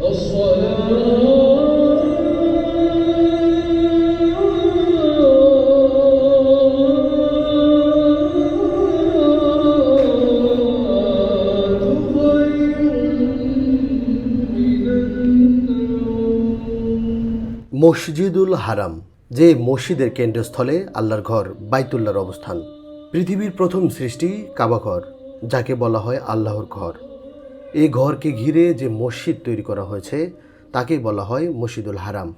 মসজিদুল হারাম, যে মসজিদের কেন্দ্রস্থলে আল্লাহর ঘর বাইতুল্লার অবস্থান। পৃথিবীর প্রথম সৃষ্টি কাবাঘর যাকে বলা হয় আল্লাহর ঘর। এই ঘরকে ঘিরে যে মসজিদ তৈরি করা হয়েছে তাকেই বলা হয় মসজিদুল হারাম।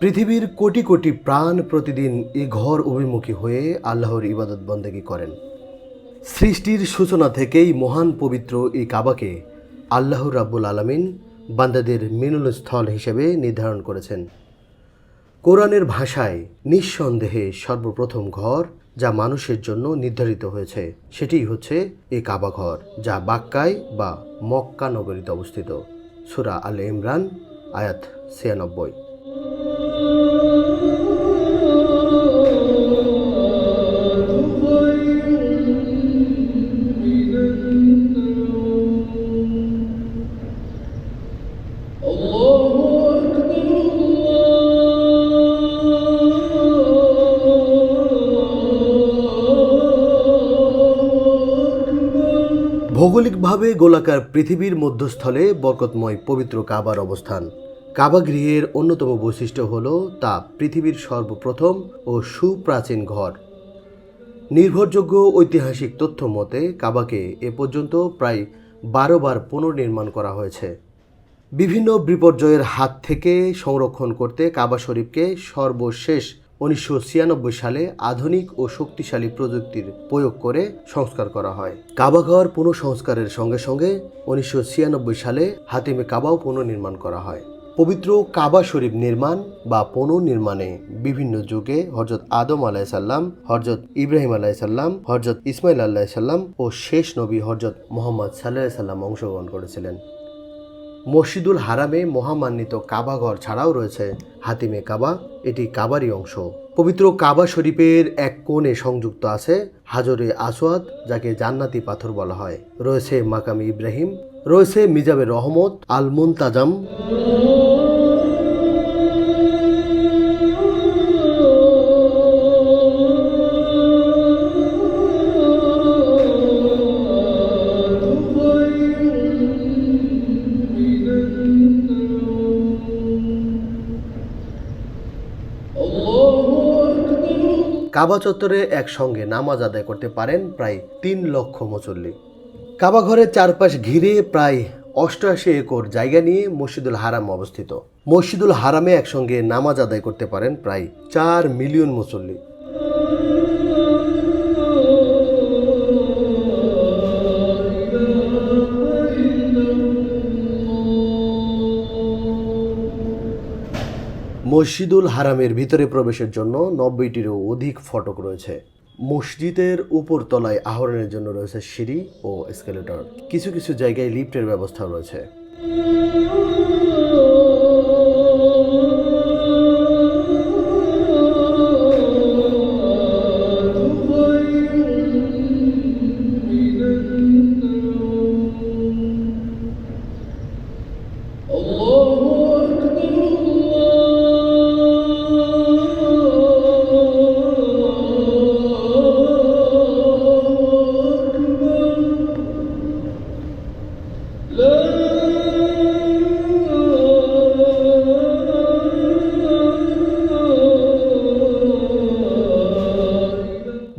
পৃথিবীর কোটি কোটি প্রাণ প্রতিদিন এই ঘর অভিমুখী হয়ে আল্লাহর ইবাদত বন্দেগী করেন। সৃষ্টির সূচনা থেকেই মহান পবিত্র এই কাবাকে আল্লাহ রাব্বুল আলামিন বান্দাদের মিলনস্থল হিসেবে নির্ধারণ করেছেন। কোরআনের ভাষায় নিঃসন্দেহে সর্বপ্রথম ঘর যা মানুষের জন্য নির্ধারিত হয়েছে। সেটি হচ্ছে এই কাবাঘর যা বাক্কায় বা মক্কা নগরীতে অবস্থিত। সুরা আল ইমরান আয়াত ছিয়ানব্বই। ভৌগোলিকভাবে গোলাকার পৃথিবীর মধ্যস্থলে বরকতময় পবিত্র কাবার অবস্থান। কাবা গৃহের অন্যতম বৈশিষ্ট্য হল তা পৃথিবীর সর্বপ্রথম ও সুপ্রাচীন ঘর। নির্ভরযোগ্য ঐতিহাসিক তথ্য মতে, কাবাকে এ পর্যন্ত প্রায় বারো বার পুনর্নির্মাণ করা হয়েছে। বিভিন্ন বিপর্যয়ের হাত থেকে সংরক্ষণ করতে কাবা শরীফকে সর্বশেষ উনিশশো ছিয়ানব্বই সালে আধুনিক ও শক্তিশালী প্রযুক্তির প্রয়োগ করে সংস্কার করা হয়। কাবাঘর পুনঃসংস্কারের সঙ্গে সঙ্গে উনিশশো ছিয়ানব্বই সালে হাতিমে কাবাও পুনর্নির্মাণ করা হয়। পবিত্র কাবা শরীফ নির্মাণ বা পুনর্নির্মাণে বিভিন্ন যুগে হজরত আদম আলাইসাল্লাম হজরত ইব্রাহিম আলাইসাল্লাম হজরত ইসমাইল আল্লাহ সাল্লাম ও শেষ নবী হজরত মোহাম্মদ সাল্লাহ সাল্লাম অংশগ্রহণ করেছিলেন। মসজিদুল হারামে মহামান্বিত কাবাঘর ছাড়াও রয়েছে হাতিমে কাবা। এটি কাবারই অংশ। পবিত্র কাবা শরীফের এক কোণে সংযুক্ত আছে হাজরে আসওয়াদ, যাকে জান্নাতি পাথর বলা হয়। রয়েছে মাকামি ইব্রাহিম। রয়েছে মিজাবে রহমত আল মুনতাজাম কাবা চত্বরে একসঙ্গে নামাজ আদায় করতে পারেন প্রায় তিন লক্ষ মুসল্লি। কাবা ঘরের চারপাশ ঘিরে প্রায় অষ্টআশি একর জায়গা নিয়ে মসজিদুল হারাম অবস্থিত। মসজিদুল হারামে একসঙ্গে নামাজ আদায় করতে পারেন প্রায় চার মিলিয়ন মুসল্লি। মসজিদুল হারামের ভিতরে প্রবেশের জন্য নব্বইটিরও অধিক ফটক রয়েছে। মসজিদের উপর তলায় আহরণের জন্য রয়েছে সিঁড়ি ও এসকেলেটর। কিছু কিছু জায়গায় লিফটের ব্যবস্থা রয়েছে।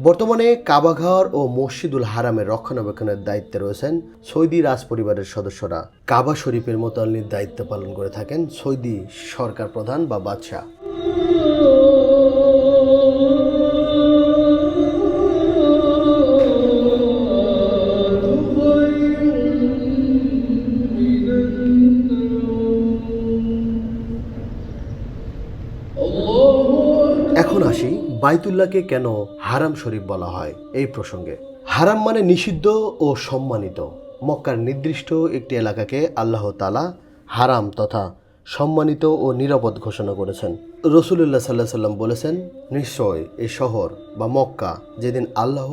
বর্তমানে কাবাঘর ও মসজিদুল হারামের রক্ষণাবেক্ষণের দায়িত্বে রয়েছেন সৌদি রাজ পরিবারের সদস্যরা। কাবা শরীফের মোতাল্লির দায়িত্ব পালন করে থাকেন সৌদি সরকার প্রধান বা বাদশাহ। বাইতুল্লাহকে কেন হারাম শরীফ বলা হয়? এই প্রসঙ্গে। হারাম মানে নিষিদ্ধ ও সম্মানিত। মক্কার নির্দিষ্ট একটি এলাকাকে আল্লাহ তালা হারাম তথা সম্মানিত ও নিরাপদ ঘোষণা করেছেন। রসুল্লাহ সাল্লাহ সাল্লাম বলেছেন, নিশ্চয় এই শহর বা মক্কা যেদিন আল্লাহ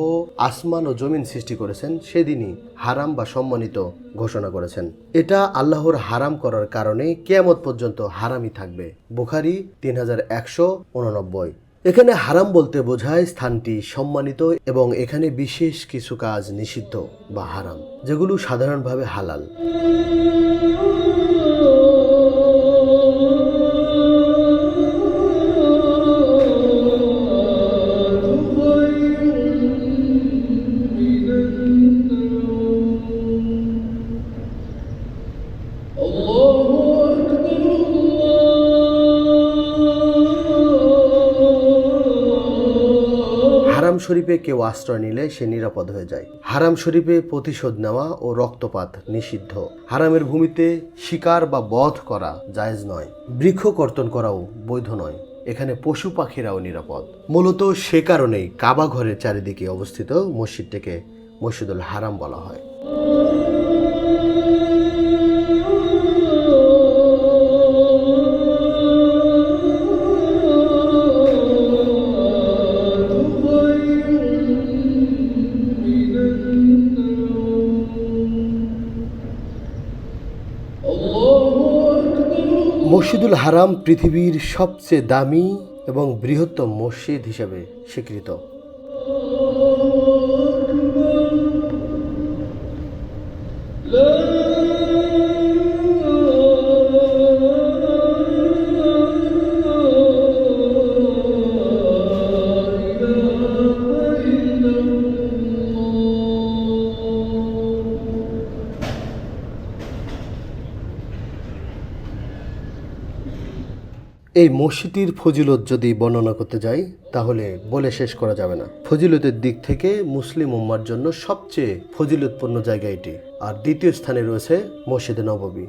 আসমান ও জমিন সৃষ্টি করেছেন, সেদিনই হারাম বা সম্মানিত ঘোষণা করেছেন। এটা আল্লাহর হারাম করার কারণে কেয়ামত পর্যন্ত হারামই থাকবে। বুখারি তিন হাজার একশো উননব্বই। এখানে হারাম বলতে বোঝায় স্থানটি সম্মানিত এবং এখানে বিশেষ কিছু কাজ নিষিদ্ধ বা হারাম, যেগুলো সাধারণভাবে হালাল। শরীফে কেউ আশ্রয় নিলে সে নিরাপদ হয়ে যায়। হারাম শরীফে প্রতিশোধ নেওয়া ও রক্তপাত নিষিদ্ধ। হারামের ভূমিতে শিকার বা বধ করা জায়েজ নয়। বৃক্ষ কর্তন করাও বৈধ নয়। এখানে পশু পাখিরাও নিরাপদ। মূলত সে কারণেই কাবা ঘরের চারিদিকে অবস্থিত মসজিদটিকে মসজিদুল হারাম বলা হয়। মসজিদুল হারাম পৃথিবীর সবচেয়ে দামি এবং বৃহত্তম মসজিদ হিসেবে স্বীকৃত। এই মসজিদটির ফজিলত যদি বর্ণনা করতে যাই, তাহলে বলে শেষ করা যাবে না। ফজিলতের দিক থেকে মুসলিম উম্মার জন্য সবচেয়ে ফজিলতপূর্ণ জায়গা এটি। আর দ্বিতীয় স্থানে রয়েছে মসজিদে নববী।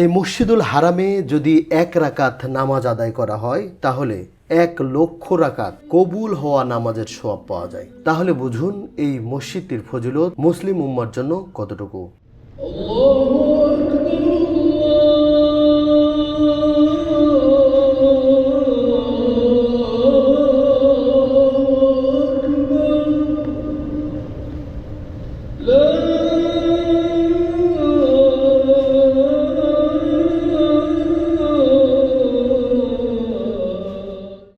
এই মসজিদুল হারামে যদি এক রাকাত নামাজ আদায় করা হয়, তাহলে এক লক্ষ রাকাত কবুল হওয়া নামাজের সোয়াব পাওয়া যায়। তাহলে বুঝুন এই মসজিদটির ফজিলত মুসলিম উম্মার জন্য কতটুকু।